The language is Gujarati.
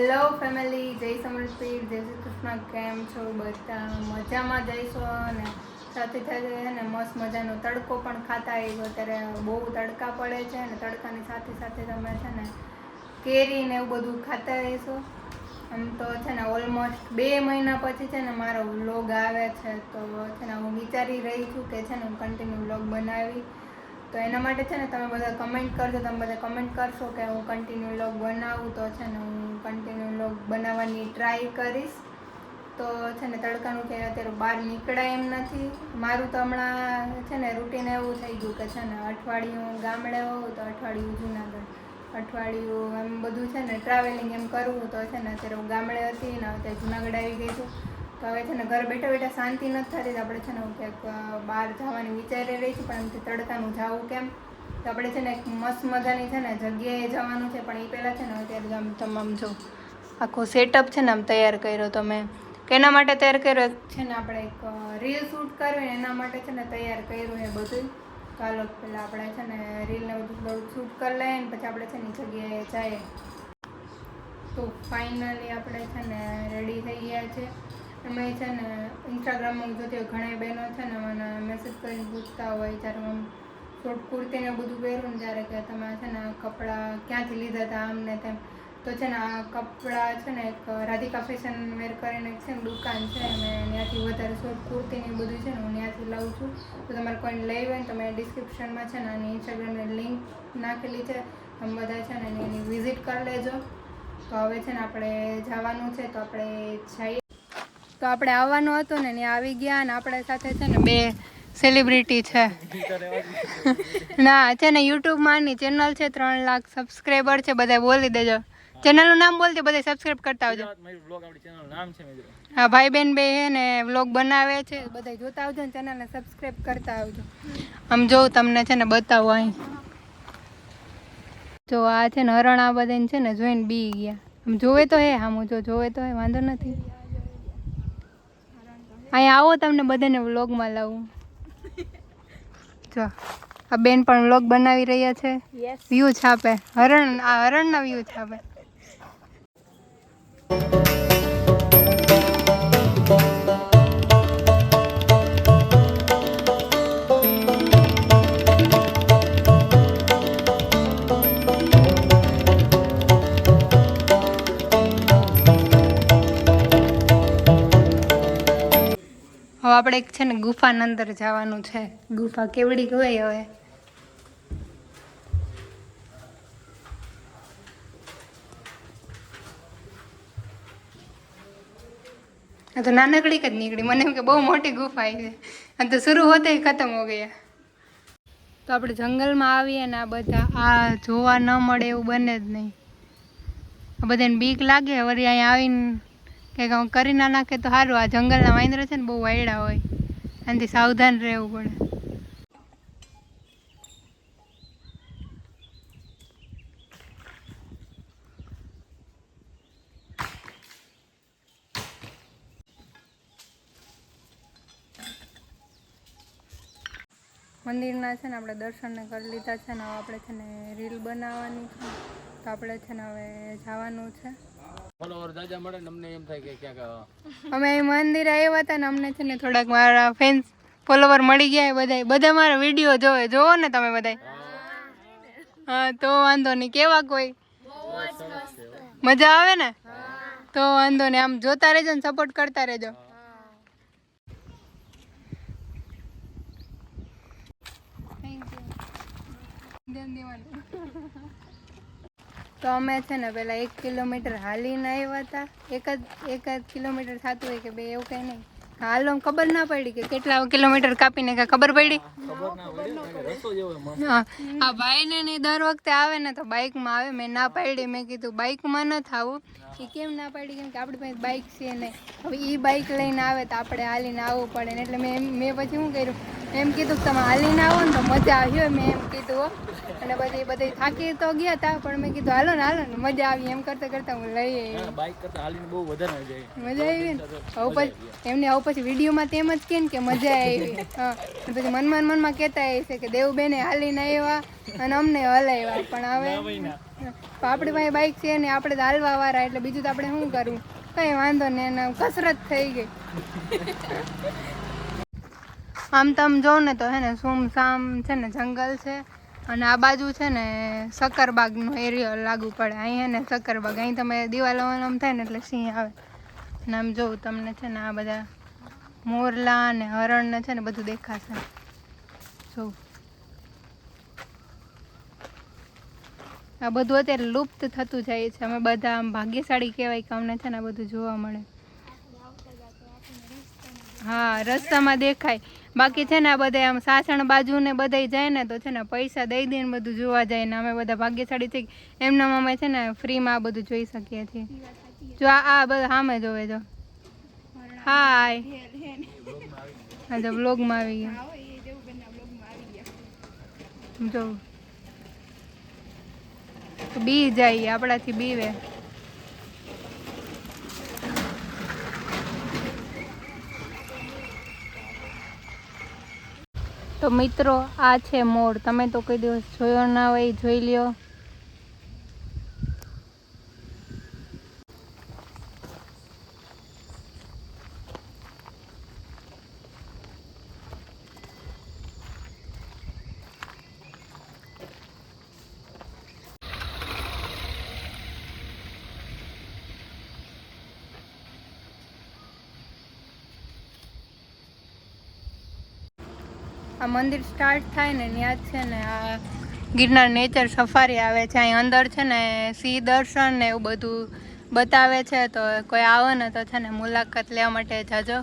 હેલો ફેમિલી જય સમૃદ્ધિ જય શ્રી કૃષ્ણ. કેમ છો બધા? મજામાં જઈશો અને સાથે સાથે છે ને મસ્ત મજાનો તડકો પણ ખાતા આવ્યો અત્યારે બહુ તડકા પડે છે અને તડકાની સાથે સાથે તમે છે ને કેરી ને એવું બધું ખાતા રહીશો. આમ તો છે ને ઓલમોસ્ટ બે મહિના પછી છે ને મારો વ્લોગ આવે છે. તો છે ને હું વિચારી રહી છું કે છે ને હું કન્ટિન્યુ વ્લોગ બનાવી. તો એના માટે છે ને તમે બધા કમેન્ટ કરજો, તમે બધા કમેન્ટ કરશો કે હું કન્ટિન્યુ લોગ બનાવું, તો છે ને હું કન્ટિન્યુ લોગ બનાવવાની ટ્રાય કરીશ. તો છે ને તડકાનું કે અત્યારે બહાર નીકળાય એમ નથી. મારું તો હમણાં છે ને રૂટીન એવું થઈ ગયું કે છે ને અઠવાડિયું ગામડે હોઉં તો અઠવાડિયું જુનાગઢ, અઠવાડિયું એમ બધું છે ને ટ્રાવેલિંગ એમ કરવું તો છે ને અત્યારે હું ગામડે હતી ને અત્યારે જુનાગઢ આવી ગઈ છું. તો હવે છે ને ઘર બેઠા બેઠા શાંતિ નથી થતી તો આપણે છે ને હું ક્યાંક બહાર જવાની વિચારી રહી છું પણ એમથી તડકાનું જવું કેમ તો આપણે છે ને એક મસ્ત મજાની છે ને જગ્યાએ જવાનું છે પણ એ પહેલાં છે ને અત્યારે આમ તમામ જો આખો સેટઅપ છે ને આમ તૈયાર કર્યો તમે કેના માટે તૈયાર કર્યો છે ને આપણે એક રીલ શૂટ કરવી એના માટે છે ને તૈયાર કર્યું એ બધું ચાલો પહેલાં આપણે છે ને રીલને બધું થોડુંક શૂટ કરી લઈએ ને પછી આપણે છે ને જગ્યાએ જઈએ તો ફાઇનલી આપણે છે ને રેડી થઈ ગયા છે એમાં છે ને ઇન્સ્ટાગ્રામમાં જોતી હોય ઘણા બહેનો છે ને, મને મેસેજ કરીને પૂછતા હોય, જ્યારે આમ શોર્ટ કુર્તી ને બધું પહેરું ને, ત્યારે કે તમે છે ને કપડાં ક્યાંથી લીધા હતા આમ ને તેમ. તો છે ને, આ કપડાં છે ને એક રાધિકા ફેશન વેર કરીને છે ને દુકાન છે, અને ત્યાંથી વધારે શોર્ટ કુર્તી ને બધું છે ને હું ત્યાંથી લઉં છું. તો તમારે કોઈને લેવી હોય ને તમે ડિસ્ક્રિપ્શનમાં છે ને, આની ઇન્સ્ટાગ્રામની લિંક નાખેલી છે. તમે બધા છે ને એની વિઝિટ કરી લેજો. તો હવે છે ને, આપણે જવાનું છે, તો આપણે જઈએ. તો આપણે આવવાનું હતું ને ત્યાં આવી ગયા ને આપણે સાથે છે ને બે સેલિબ્રિટી છે. ના છે ને યુટ્યુબમાં ની ચેનલ છે ત્રણ લાખ સબસ્ક્રાઈબર છે બધા બોલી દેજો. ચેનલનું નામ બોલજો બધા સબસ્ક્રાઈબ કરતા આવજો. હા ભાઈ બેન બે છે ને વ્લોગ બનાવે છે બધા જોતા આવજો ને ચેનલને સબસ્ક્રાઈબ કરતા આવજો. આમ જોઉં તમને છે ને બતાવો અહીં. જો આ છે ને હરણ આ બધાને છે ને જોઈને બી ગયા. આમ જોવે તો હે આમ જો જોવે તો હે વાંધો નથી. અહીંયા આવો તમને બધાને વ્લોગમાં લાવું. જો આ બેન પણ વ્લોગ બનાવી રહ્યા છે. વ્યૂ છાપે. હરણ આ હરણના વ્યૂ છાપે. હવે આપણે એક છે ને ગુફાના અંદર જવાનું છે. ગુફા કેવડી હોય હવે? આ તો નાનકડી જ નીકળી. મને એમ કે બહુ મોટી ગુફા આવી છે. આ તો શરૂ હોતે ખતમ હો ગયા. તો આપણે જંગલમાં આવીએ ને આ બધા, આ જોવા ન મળે એવું બને જ નહીં. આ બધાને બીક લાગે, વળી અહીંયા આવીને કંઈક હું કરી ના નાખે તો સારું આ જંગલના વાંદરા છે ને બહુ વાયડા હોય. એનાથી સાવધાન રહેવું પડે. મંદિરના છે ને આપણે દર્શન કરી લીધા છે ને આપણે છે ને રીલ બનાવવાની છે. તો આપણે છે ને હવે જવાનું છે. ફોલોવર જાજા મળે ને અમને એમ થાય કે ક્યાંક અમે એ મંદિરે આવ્યા હતા ને અમને છે ને થોડાક મારા ફેન્સ ફોલોવર મળી ગયા બધા બધા મારા વીડિયો જોવે. જોવો ને તમે બધા હા તો વાંધો નહીં. કેવા કોઈ? મજા આવે ને? તો વાંધો નહીં. આમ જોતા રહેજો ને સપોર્ટ કરતા રહેજો. તો અમે છે ને પેલા એક કિલોમીટર હાલીને આવ્યા હતા. એક જ એક જ કિલોમીટર થતું હોય કે બે એવું કંઈ નહીં. હાલો ખબર ના પડી કે કેટલા કિલોમીટર કાપીને કે ખબર પડી? ના આ ભાઈને ને દર વખતે આવે ને તો બાઇકમાં આવે. મેં ના પાડી મેં કીધું બાઇકમાં ન થવું. એ કેમ ના પાડી? કેમ કે આપણી પાસે બાઇક છે નહીં હવે એ બાઇક લઈને આવે તો આપણે હાલીને આવવું પડે ને. એટલે મેં મેં પછી શું કર્યું? એમ કીધું કે તમે હાલીને આવો ને તો મજા આવી મેં એમ કીધું. અને પછી બધી થાકી તો ગયા હતા પણ મેં કીધું હાલો ને હાલો ને મજા આવી. એમ કરતા કરતા હું લઈ આવી. બાઇક કરતા હાલીને બહુ વધારે મજા આવી. મજા આવી ને? હવે પછી એમને હવે પછી વિડીયોમાં તેમ જ કે ને કે મજા આવી. હા. પછી મનમાં ને મનમાં કહેતા એ છે કે દેવબેને હાલીને આવ્યા અને અમને હલાવ્યા. પણ હવે આપણી પાસે બાઇક છે ને આપણે હાલવા વાળા એટલે બીજું તો આપણે શું કરવું? કંઈ વાંધો એને કસરત થઈ ગઈ. આમ તમે જો ને તો હે ને સુમસામ છે ને જંગલ છે. અને આ બાજુ છે ને સક્કરબાગનો એરિયો લાગુ પડે. અહીં હે ને સક્કરબાગ અહીં તમે દિવાલો આમ થાય ને એટલે સિંહ આવે. અને આમ જોઉં તમને છે ને આ બધા મોરલા ને હરણ ને છે ને બધું દેખાશે. જોઉં આ બધું અત્યારે લુપ્ત થતું જાય છે. અમે બધા આમ ભાગ્યશાળી કહેવાય કે અમને છે ને આ બધું જોવા મળે. હા, રસ્તામાં દેખાય. બાકી છે ને આ બધા આમ સાસણ બાજુ ને બધાય જાય ને તો છે ને પૈસા દઈ દઈને બધું જોવા જાય ને અમે બધા ભાગ્યશાળી થઈ એમના અમે છે ને ફ્રીમાં આ બધું જોઈ શકીએ છીએ. જો આ આ બધા સામે જોવે જો. હાય. હા જો બ્લોગમાં આવી ગયા. જો. બી જાય આપણાથી બીવે. તો મિત્રો આ છે મોર. તમે તો કોઈ દિવસ જોયો ના હોય જોઈ લ્યો. આ મંદિર સ્ટાર્ટ થાય ને ત્યાં જ છે ને આ ગિરનાર નેચર સફારી આવે છે. અહીં અંદર છે ને સિંહ દર્શન ને એવું બધું બતાવે છે. તો કોઈ આવે ને તો છે ને મુલાકાત લેવા માટે જાજો.